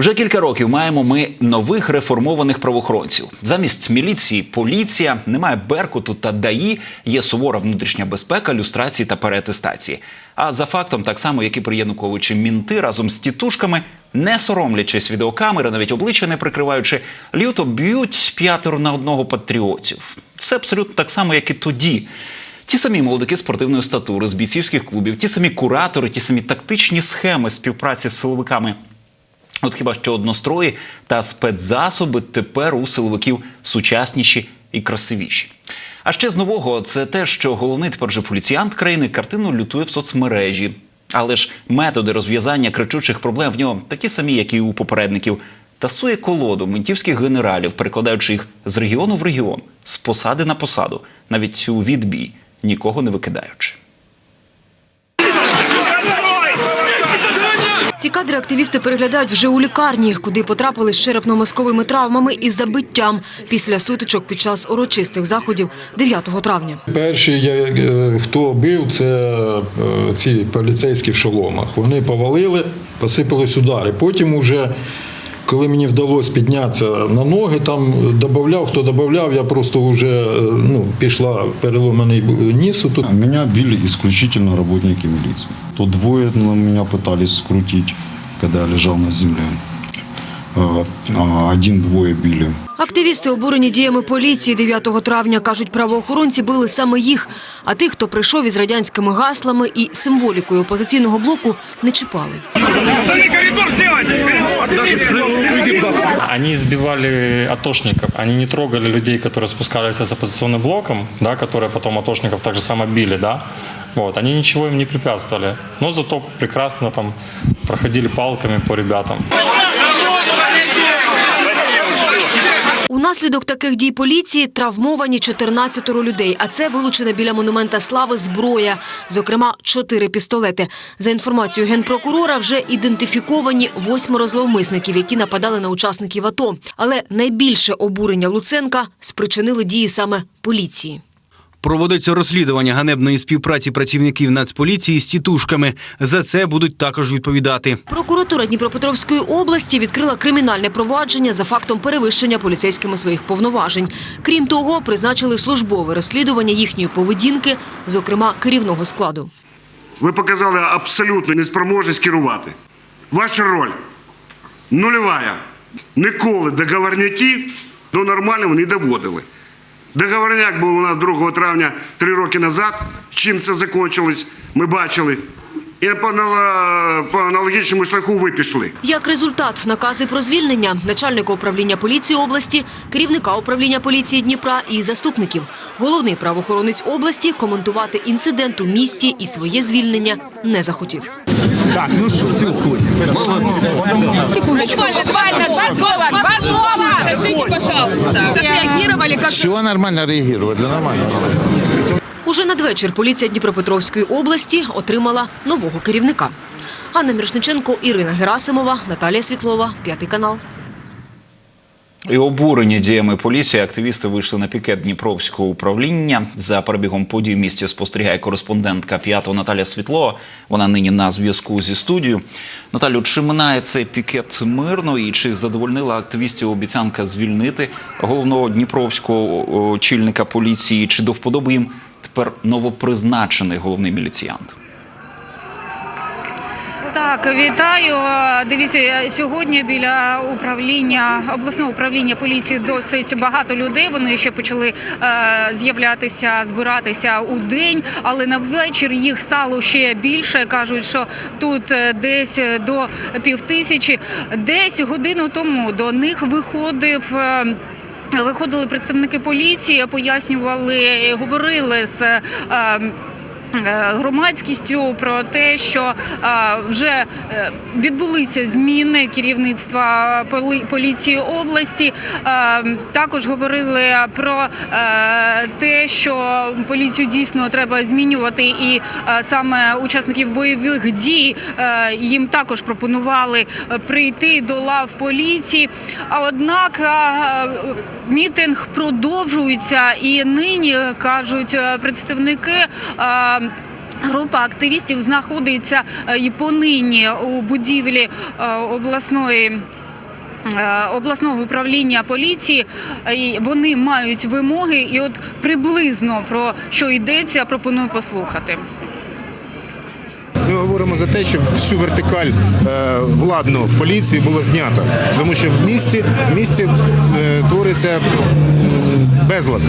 Вже кілька років маємо ми нових реформованих правоохоронців. Замість міліції, поліція, немає беркуту та даї, є сувора внутрішня безпека, люстрації та переатестації. А за фактом, так само, як і при Януковичі, мінти разом з тітушками, не соромлячись відеокамери, навіть обличчя не прикриваючи, люто б'ють п'ятеро на одного патріотів. Все абсолютно так само, як і тоді. Ті самі молодики спортивної статури з бійцівських клубів, ті самі куратори, ті самі тактичні схеми співпраці з силовиками. От хіба що однострої та спецзасоби тепер у силовиків сучасніші і красивіші. А ще з нового це те, що головний тепер же поліціянт країни картину лютує в соцмережі. Але ж методи розв'язання кричучих проблем в нього такі самі, як і у попередників. Тасує колоду ментівських генералів, перекладаючи їх з регіону в регіон, з посади на посаду, навіть у відбій, нікого не викидаючи. Ці кадри активісти переглядають вже у лікарні, куди потрапили з черепно-мозковими травмами і забиттям після сутичок під час урочистих заходів 9 травня. Перший, е, хто бив, це е, ці поліцейські в шоломах. Вони повалили, посипались удари. Потім, уже, коли мені вдалося піднятися на ноги, там додавав, хто додавав, я просто вже е, ну, пішла переломаний ніс. Тут Меня били исключительно работники милиции. То двое на меня пытались скрутить, когда я лежал на земле. А, а Один-двое били. Активісти, обурені діями поліції 9 травня, кажуть, правоохоронці били саме їх. А тих, хто прийшов із радянськими гаслами і символікою опозиційного блоку, не чіпали. Остальный коридор сделайте! Они избивали атошников, они не трогали людей, которые спускались с оппозиционным блоком, да, которые потом атошников так же само били, да. Вот, они ничего им не препятствовали, но зато прекрасно там проходили палками по ребятам. Унаслідок таких дій поліції травмовані 14 людей, а це вилучена біля монумента слави зброя, зокрема чотири пістолети. За інформацією генпрокурора, вже ідентифіковані восьмеро зловмисників, які нападали на учасників АТО. Але найбільше обурення Луценка спричинили дії саме поліції. Проводиться розслідування ганебної співпраці працівників Нацполіції з тітушками. За це будуть також відповідати. Прокуратура Дніпропетровської області відкрила кримінальне провадження за фактом перевищення поліцейськими своїх повноважень. Крім того, призначили службове розслідування їхньої поведінки, зокрема керівного складу. Ви показали абсолютну неспроможність керувати. Ваша роль нульова. Ніколи договорняки до нормального не доводили. Договорняк був у нас 2 травня три роки назад. Чим це закінчилось, ми бачили. І по, аналогічному шляху ви пішли. Як результат, накази про звільнення начальника управління поліції області, керівника управління поліції Дніпра і заступників. Головний правоохоронець області коментувати інцидент у місті і своє звільнення не захотів. Буквально, буквально два слова, два слова. Скажите, пожалуйста, реагировали, как Все нормально реагировали, нормально. Уже надвечір поліція Дніпропетровської області отримала нового керівника. Анна Мірошниченко, Ірина Герасимова, Наталія Світлова, п'ятий канал. І обурені діями поліції активісти вийшли на пікет Дніпровського управління. За перебігом подій в місті спостерігає кореспондентка п'ятого Наталя Світлова. Вона нині на зв'язку зі студією. Наталю, чи минає цей пікет мирно і чи задовольнила активістів обіцянка звільнити головного дніпровського очільника поліції? Чи до вподоби їм тепер новопризначений головний міліціянт? Так, вітаю. Дивіться, сьогодні біля управління обласного управління поліції досить багато людей. Вони ще почали е, з'являтися, збиратися у день, але на вечір їх стало ще більше. кажуть, що тут е, десь до півтисячі. Десь годину тому до них виходив. е, Виходили представники поліції, пояснювали, говорили з. е, е, Громадськістю про те, що е, вже е, відбулися зміни керівництва поліції області. Е, Також говорили про е, те, що поліцію дійсно треба змінювати, і е, саме учасників бойових дій е, їм також пропонували е, прийти до лав поліції. Однак е, мітинг продовжується, і нині кажуть е, представники. Група активістів знаходиться е, і понині у будівлі е, обласної е, обласного управління поліції. Вони мають вимоги, і от приблизно про що йдеться, пропоную послухати. Ми говоримо за те, щоб всю вертикаль владну в поліції було знято. Тому що в місті, в місті твориться безлад.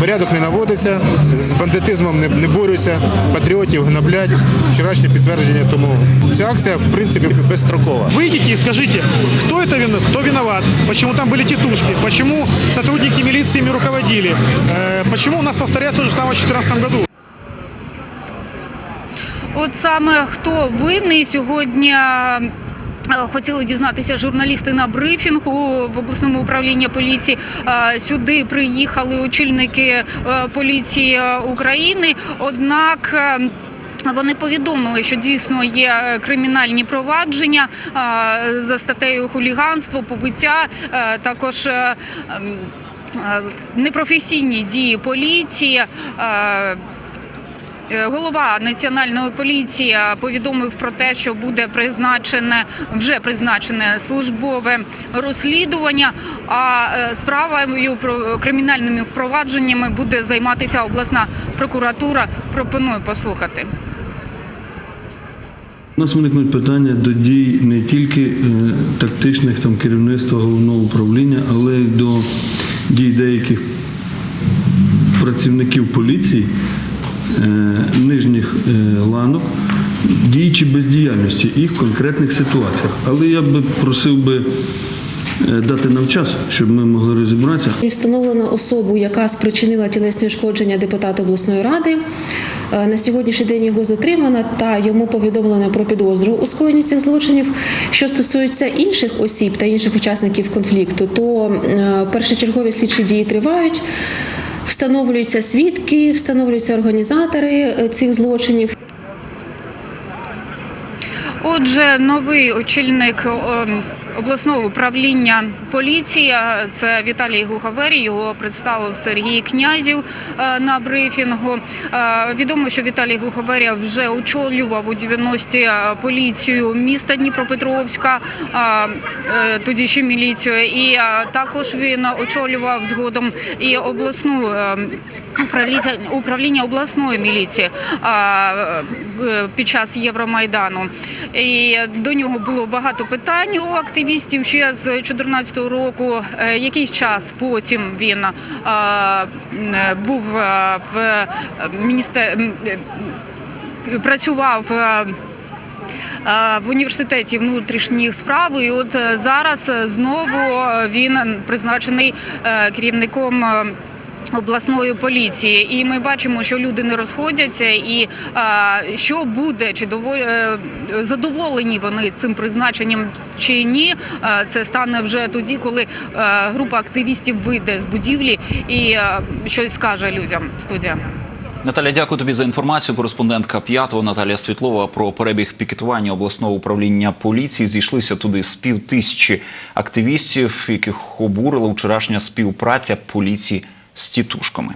Порядок не наводиться, з бандитизмом не, не борються, патріотів гноблять. Вчорашнє підтвердження тому. Ця акція, в принципі, безстрокова. Выйдите и скажите, кто это вин- кто виноват, почему там были тетушки, почему сотрудники милиции ими руководили, э, почему у нас повторяют то же самое в 2014 году. От саме хто винний сьогодні. Хотіли дізнатися журналісти на брифінгу в обласному управлінні поліції. Сюди приїхали очільники е, поліції е, України. Однак е, вони повідомили, що дійсно є кримінальні провадження за статтею хуліганство, побиття, також ем, непрофесійні дії поліції. Е, Голова національної поліції повідомив про те, що буде призначене вже призначене службове розслідування. А е, справою про кримінальними впровадженнями буде займатися обласна прокуратура. Пропоную послухати. У нас виникнуть питання до дій не тільки е, тактичних там керівництва головного управління, але й до дій деяких працівників поліції нижніх е, ланок, дій чи бездіяльності їх в конкретних ситуаціях. Але я би просив би е, дати нам час, щоб ми могли розібратися. Встановлено особу, яка спричинила тілесні ушкодження депутата обласної ради. Е, На сьогоднішній день його затримано та йому повідомлено про підозру у скоєнні цих злочинів. Що стосується інших осіб та інших учасників конфлікту, то е, першочергові слідчі дії тривають. Встановлюються свідки, встановлюються організатори е, цих злочинів. Отже, новий очільник ем, обласного управління поліції це Віталій Глухаверій. Його представив Сергій Князів е, на брифінгу. Е, Відомо, що Віталій Глухаверія вже очолював у 90-ті е, поліцію міста Дніпропетровська, тоді ще міліцію, і також він очолював згодом і обласну. Е, Управління, обласної міліції е, під час Євромайдану. І до нього було багато питань у активістів ще з 2014 року. Е, Якийсь час потім він був в міністер... працював. В університеті внутрішніх справ, і от е, зараз е, знову він призначений е, керівником е, обласної поліції, і ми бачимо, що люди не розходяться, і а, що буде, чи доволі е, задоволені вони цим призначенням чи ні. А, це стане вже тоді, коли е, група активістів вийде з будівлі і е, щось скаже людям. Студія. Наталя, дякую тобі за інформацію. Кореспондентка п'ятого Наталія Світлова про перебіг пікетування обласного управління поліції. Зійшлися туди з пів тисячі активістів, яких обурила вчорашня співпраця поліції з тітушками.